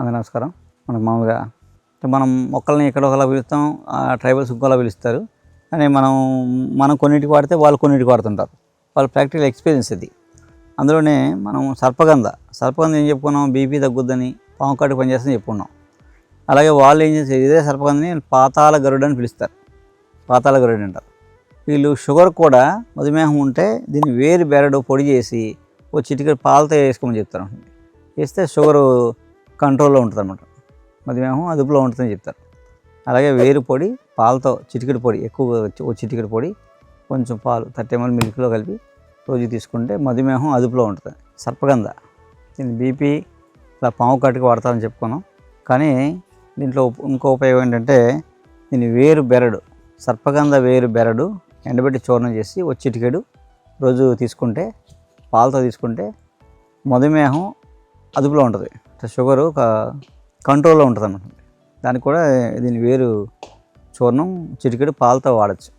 అందరూ నమస్కారం. మనకు మామూలుగా మనం మొక్కల్ని ఇక్కడ ఒకలా పిలుస్తాం ఆ ట్రైబల్స్ ఇంకోలా పిలుస్తారు. కానీ మనం మనం కొన్నిటికి వాడితే వాళ్ళు కొన్నిటికి వాడుతుంటారు. వాళ్ళ ప్రాక్టికల్ ఎక్స్పీరియన్స్ ఇది. అందులోనే మనం సర్పగంధ సర్పగంధ ఏం చెప్పుకున్నాం? బీపీ తగ్గుద్దని పాము కాటు పనిచేస్తుందని చెప్పుకున్నాం. అలాగే వాళ్ళు ఏం చేస్తారు? ఇదే సర్పగంధని పాతాల గరుడు అని పిలుస్తారు. పాతాల గరుడు అంటారు. వీళ్ళు షుగర్ కూడా మధుమేహం ఉంటే దీన్ని వేరు బెరడు పొడి చేసి ఓ చిటికెడు పాలతో వేసుకోమని చెప్తారు. వేస్తే షుగరు కంట్రోల్లో ఉంటుంది అనమాట మధుమేహం అదుపులో ఉంటుందని చెప్తారు. అలాగే వేరు పొడి పాలతో చిటికెడు పొడి ఎక్కువ చిటికెడు పొడి కొంచెం పాలు థర్టీ ఎంఎల్ మిల్క్లో కలిపి రోజు తీసుకుంటే మధుమేహం అదుపులో ఉంటుంది. సర్పగంధ. దీన్ని బీపీ ఇలా పాము కట్టుకు వాడతారని చెప్పుకున్నాం. కానీ దీంట్లో ఇంకో ఉపయోగం ఏంటంటే దీన్ని వేరు బెరడు సర్పగంధ వేరు బెరడు ఎండబెట్టి చూర్ణం చేసి ఒక చిటికెడు రోజు తీసుకుంటే పాలతో తీసుకుంటే మధుమేహం అదుపులో ఉంటుంది. షుగరు ఒక కంట్రోల్లో ఉంటుంది అన్నమాట దానికి కూడా దీని వేరు చూర్ణం చిటికెడు పాలతో వాడచ్చు.